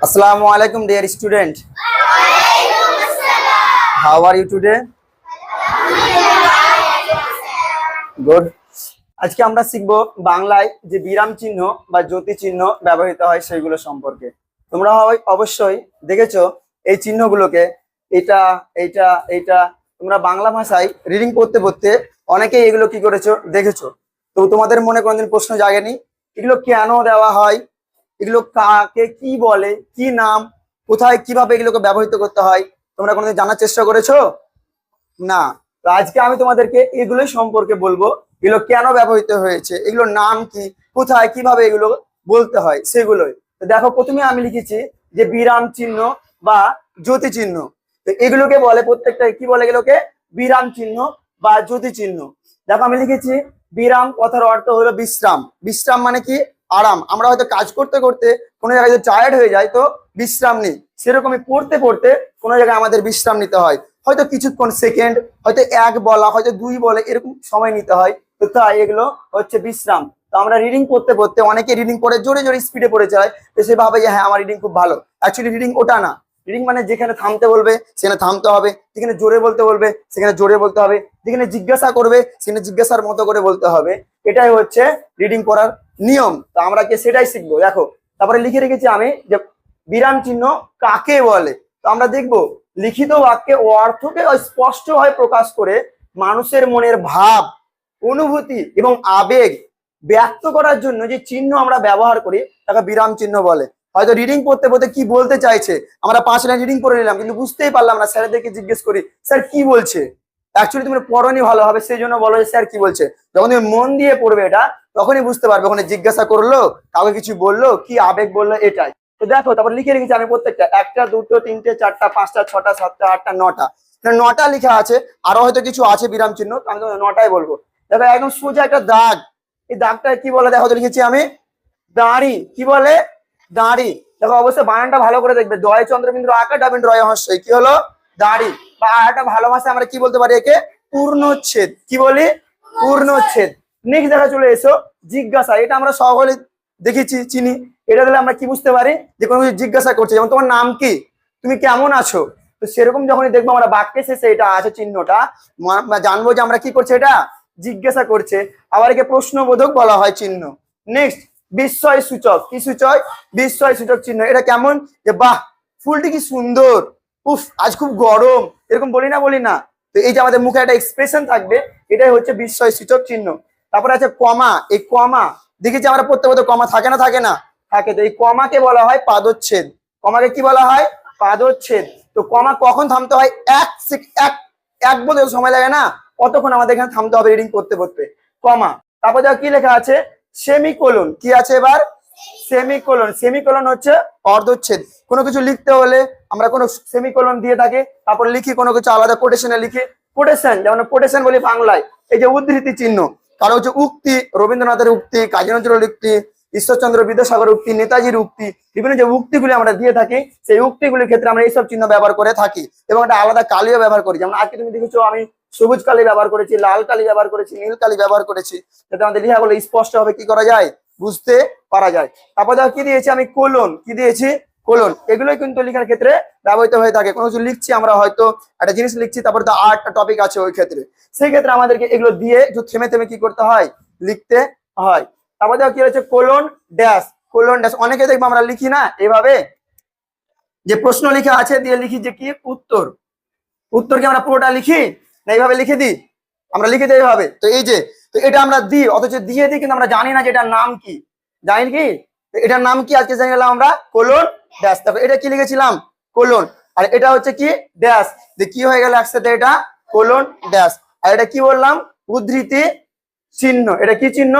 Assalamu alaikum dear student. How are you today? Good আজকে আমরা শিখব বাংলায় যে বিরাম চিহ্ন বা জ্যোতি চিহ্ন ব্যবহৃত হয় সেগুলো সম্পর্কে। তোমরা হয় অবশ্যই দেখেছ এই চিহ্নগুলোকে। এটা, এইটা এইটা। তোমরা বাংলা ভাষায় রিডিং পড়তে পড়তে অনেকেই এগুলো কি করেছ, দেখেছ। তো তোমাদের মনে কোনোদিন প্রশ্ন জাগেনি? এগুলো কেন দেওয়া হয়? এগুলো কাকে কি বলে, কি নাম, কোথায় কীভাবে এগুলোকে ব্যবহৃত করতে হয়, তোমরা কোনোদিন জানার চেষ্টা করেছ? না। তো আজকে আমি তোমাদেরকে এগুলো সম্পর্কে বলব, এগুলো কেন ব্যবহৃত হয়েছে, এগুলোর নাম কি, কোথায় কীভাবে এগুলো বলতে হয়, সেগুলোই। তো দেখো, প্রথমে আমি লিখেছি যে বিরাম চিহ্ন বা জ্যোতি চিহ্ন। তো এগুলোকে বলে প্রত্যেকটা, কি বলে এগুলোকে? বিরাম চিহ্ন বা জ্যোতি চিহ্ন। দেখো, আমি লিখেছি বিরাম কথার অর্থ হলো বিশ্রাম। বিশ্রাম মানে কি? আরাম। আমরা হয়তো কাজ করতে করতে কোনো জায়গায় যদি টায়ার্ড হয়ে যায় তো বিশ্রাম নিই। সেরকমই পড়তে পড়তে কোনো জায়গায় আমাদের বিশ্রাম নিতে হয়। হয়তো কিছুক্ষণ সেকেন্ড হয়তো এক বলা, হয়তো দুই বলে এরকম সময় নিতে হয়। তো তাই এগুলো হচ্ছে বিশ্রাম। তো আমরা রিডিং পড়তে পড়তে অনেকে রিডিং পড়ে, জোরে জোরে স্পিডে পড়ে যায়। তো সে ভাবে যে হ্যাঁ আমার রিডিং খুব ভালো। অ্যাকচুয়ালি রিডিং ওটা না। রিডিং মানে যেখানে থামতে বলবে, সেখানে থামতে হবে। যেখানে জোরে বলতে বলবে, সেখানে জোরে বলতে হবে। যেখানে জিজ্ঞাসা করবে, সেখানে জিজ্ঞাসার মতো করে বলতে হবে। এটাই হচ্ছে রিডিং করার নিয়ম। তো আমরা কি সেটাই শিখব। দেখো, তারপরে লিখে রেখেছি আমি যে বিরাম চিহ্ন কাকে বলে? তো আমরা দেখব, লিখিত বাক্যে অর্থকে স্পষ্টভাবে প্রকাশ করে মানুষের মনের ভাব, অনুভূতি এবং আবেগ ব্যক্ত করার জন্য যে চিহ্ন আমরা ব্যবহার করি, তাকে বিরাম চিহ্ন বলে। হয়তো রিডিং পড়তে পড়তে কি বলতে চাইছে? আমরা পাঁচ লাইন রিডিং করে নিলাম, কিন্তু বুঝতেই পারলাম না, স্যারদেরকে জিজ্ঞেস করি, স্যার, কি বলছে? অ্যাকচুয়ালি তুমি পড়নি ভালো হবে সেই জন্য বলো যে স্যার কি বলছে? যখন তুমি মন দিয়ে পড়বে এটা, তখনই বুঝতে পারবে, ওখানে জিজ্ঞাসা করল, কাউকে কিছু বলল, কি আবেগ বলল, এটাই। তো দেখো, তারপর লিখে রেখেছি আমি প্রত্যেকটা, একটা, দুটো, তিনটে, চারটা, পাঁচটা, ছটা, সাতটা, আটটা, নটা। নটা লেখা আছে, আরও হয়তো কিছু আছে বিরাম চিহ্ন আমি তোমাদের নটাই বলব। দেখো, একদম সোজা একটা দাগ। এই দাগটা কি বলে? দেখো লিখেছি আমি। দাঁড়ি, কি বলে? দাঁড়ি। দেখো, অবশ্যই বানানটা ভালো করে দেখবে। দয় চন্দ্রবিন্দু আঁকা ডাবিন রয় হস্যই কি হলো? দাঁড়ি। বা একটা ভালো ভাষায় আমরা কি বলতে পারি একে? পূর্ণচ্ছেদ। কি বলি? পূর্ণচ্ছেদ। নেক্সট দেখা চলে এসো, জিজ্ঞাসা। এটা আমরা সকলে দেখেছি, চিনি। এটা দিলে আমরা কি বুঝতে পারি? যে কোনো কিছু জিজ্ঞাসা করছে। যেমন তোমার নাম কি? তুমি কেমন আছো? তো সেরকম যখনই দেখব আমরা বাক্যে শেষে এটা আছে চিহ্নটা জানব যে আমরা কি করছে এটা? জিজ্ঞাসা করছে। আবার একে প্রশ্নবোধক বলা হয় চিহ্ন। নেক্সট বিস্ময় সূচক কি সূচক? বিস্ময় সূচক চিহ্ন। এটা কেমন? যে বাহ, ফুলটি কি সুন্দর। উফ, আজ খুব গরম। এরকম বলি না বলি না। তো এই যে আমাদের মুখে একটা এক্সপ্রেশন থাকবে, এটাই হচ্ছে বিস্ময় সূচক চিহ্ন। তারপরে আছে কমা। এই কমা দেখেছি আমরা পড়তে পড়তে কমা থাকে না থাকে না? থাকে। তো এই কমাকে বলা হয় পাদচ্ছেদ। কমাকে কি বলা হয়? পাদচ্ছেদ। তো কমা কখন থামতে হয়? এক এক এক বলতে সময় লাগে না? কতক্ষণ আমাদের এখানে থামতে হবে রিডিং করতে করতে। কমা। তারপর দেখো কি লেখা আছে? সেমিকোলন কি আছে এবার? সেমিকোলন। সেমিকোলন হচ্ছে অর্ধচ্ছেদ। কোনো কিছু লিখতে হলে আমরা কোনো সেমিকোলন দিয়ে থাকি, তারপর লিখি, কোনো কিছু আলাদা কোটেশনে লিখি। কোটেশন যেমন কোটেশন বলি বাংলায়, এই যে উদ্ধৃতি চিহ্ন কারও হচ্ছে উক্তি, রবীন্দ্রনাথের উক্তি কাজী নজরুল উক্তি, ঈশ্বরচন্দ্র বিদ্যাসাগর উক্তি, নেতাজির উক্তি, বিভিন্ন যে উক্তিগুলি আমরা দিয়ে থাকি, সেই উক্তিগুলির ক্ষেত্রে আমরা এইসব চিহ্ন ব্যবহার করে থাকি এবং একটা আলাদা কালিও ব্যবহার করি। যেমন আজকে তুমি দেখেছ, আমি সবুজ কালি ব্যবহার করেছি, লাল কালি ব্যবহার করেছি, নীল কালি ব্যবহার করেছি। যাতে আমাদের লেখাগুলো স্পষ্ট হবে, কি করা যায়? বুঝতে পারা যায়। তারপর দেখো কি দিয়েছি আমি? কোলন কি দিয়েছি? কোলন এগুলোই কিন্তু লেখার ক্ষেত্রে ব্যবহৃত হয়ে থাকে। কোনো কিছু লিখছি আমরা হয়তো, একটা জিনিস লিখছি, তারপরে তো আটটা টপিক আছে ওই ক্ষেত্রে। সেই ক্ষেত্রে আমাদেরকে এগুলো দিয়ে একটু থেমে থেমে কি করতে হয়? লিখতে হয়। তারপর দেখো কি রয়েছে? কোলন ড্যাশ কোলন ড্যাশ অনেকে দেখব আমরা লিখি না এভাবে। যে প্রশ্ন লেখা আছে দিয়ে লিখি যে কি? উত্তর। উত্তর কি আমরা পুরোটা লিখি? না এইভাবে লিখে দিই? আমরা লিখে দিই এইভাবে। তো এই যে তো এটা আমরা দিই, অথচ দিয়ে দিই কিন্তু আমরা জানি না যে এটার নাম কি। জানি কি? এটার নাম কি? আজকে জেনে গেলাম আমরা কোলন ড্যাশ তারপর এটা কি লিখেছিলাম? কোলন আর এটা হচ্ছে কি? ড্যাশ যে কি হয়ে গেল একসাথে এটা? কোলন ড্যাশ আর এটা কি বললাম? উদ্ধৃতি চিহ্ন। এটা কি চিহ্ন?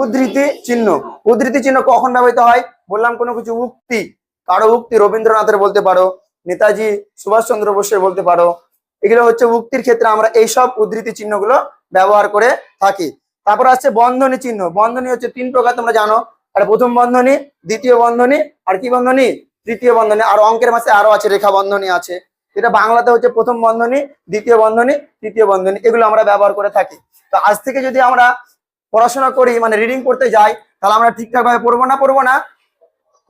উদ্ধৃতি চিহ্ন। উদ্ধৃতি চিহ্ন কখন ব্যবহৃত হয়? বললাম কোনো কিছু উক্তি। কারও উক্তি রবীন্দ্রনাথের বলতে পারো, নেতাজি সুভাষচন্দ্র বোসের বলতে পারো। এগুলো হচ্ছে উক্তির ক্ষেত্রে আমরা এইসব উদ্ধৃতি চিহ্নগুলো ব্যবহার করে থাকি। তারপর আছে বন্ধনী চিহ্ন। বন্ধনী হচ্ছে তিন প্রকার, তোমরা জানো। আর প্রথম বন্ধনী, দ্বিতীয় বন্ধনী, আর কি বন্ধনী? তৃতীয় বন্ধনী। আর অঙ্কের মাসে আরও আছে, রেখা বন্ধনী আছে। এটা বাংলাতে হচ্ছে প্রথম বন্ধনী, দ্বিতীয় বন্ধনী, তৃতীয় বন্ধনী। এগুলো আমরা ব্যবহার করে থাকি। তো আজ থেকে যদি আমরা পড়াশোনা করি মানে রিডিং করতে যাই, তাহলে আমরা ঠিকঠাক ভাবে পড়ব না? পড়ব না?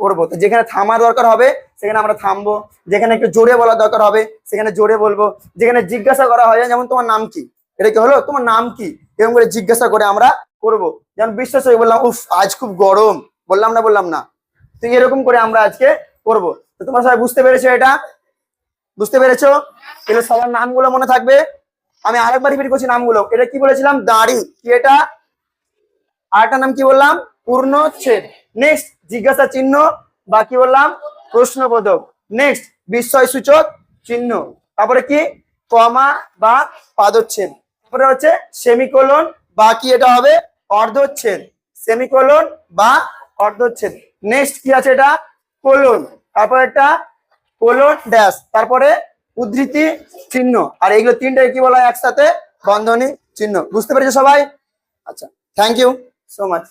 করব তো যেখানে থামার দরকার হবে, সেখানে আমরা থামবো। যেখানে একটু জোরে বলার দরকার হবে, সেখানে জোরে বলব। যেখানে জিজ্ঞাসা করা হয়, যেমন তোমার নাম কি? এটা কি হলো? তোমার নাম কি? এরকম করে জিজ্ঞাসা করে আমরা করব। যেমন বিশ্বাস হয়ে বললাম, উফ, আজ খুব গরম। বললাম না বললাম না। তো এরকম করে আমরা আজকে করব। তো তোমরা সবাই বুঝতে পেরেছ এটা? বুঝতে পেরেছ? তাহলে সবার নামগুলো মনে থাকবে। আমি আরেকবার রিপিট করছি নামগুলো। এটা কি বলেছিলাম? দাড়ি। কি এটা? আরেকটা নাম কি বললাম? পূর্ণচ্ছেদ নেক্সট জিজ্ঞাসা চিহ্ন বা কি বললাম? প্রশ্নবোধক। নেক্সট বিস্ময় সূচক চিহ্ন। তারপরে কি? কমা বা পাদচ্ছেদ। তারপরে হচ্ছে সেমিকোলন বা কি এটা হবে অর্ধচ্ছেদ। সেমিকোলন বা অর্ধচ্ছেদ। নেক্সট কি আছে এটা? কোলন। তারপর একটা কোলন ড্যাশ তারপরে উদ্ধৃতি চিহ্ন। আর এইগুলো তিনটে কি বলা হয়? একসাথে বন্ধনী চিহ্ন। বুঝতে পেরেছ সবাই? আচ্ছা থ্যাংক ইউ সো মাচ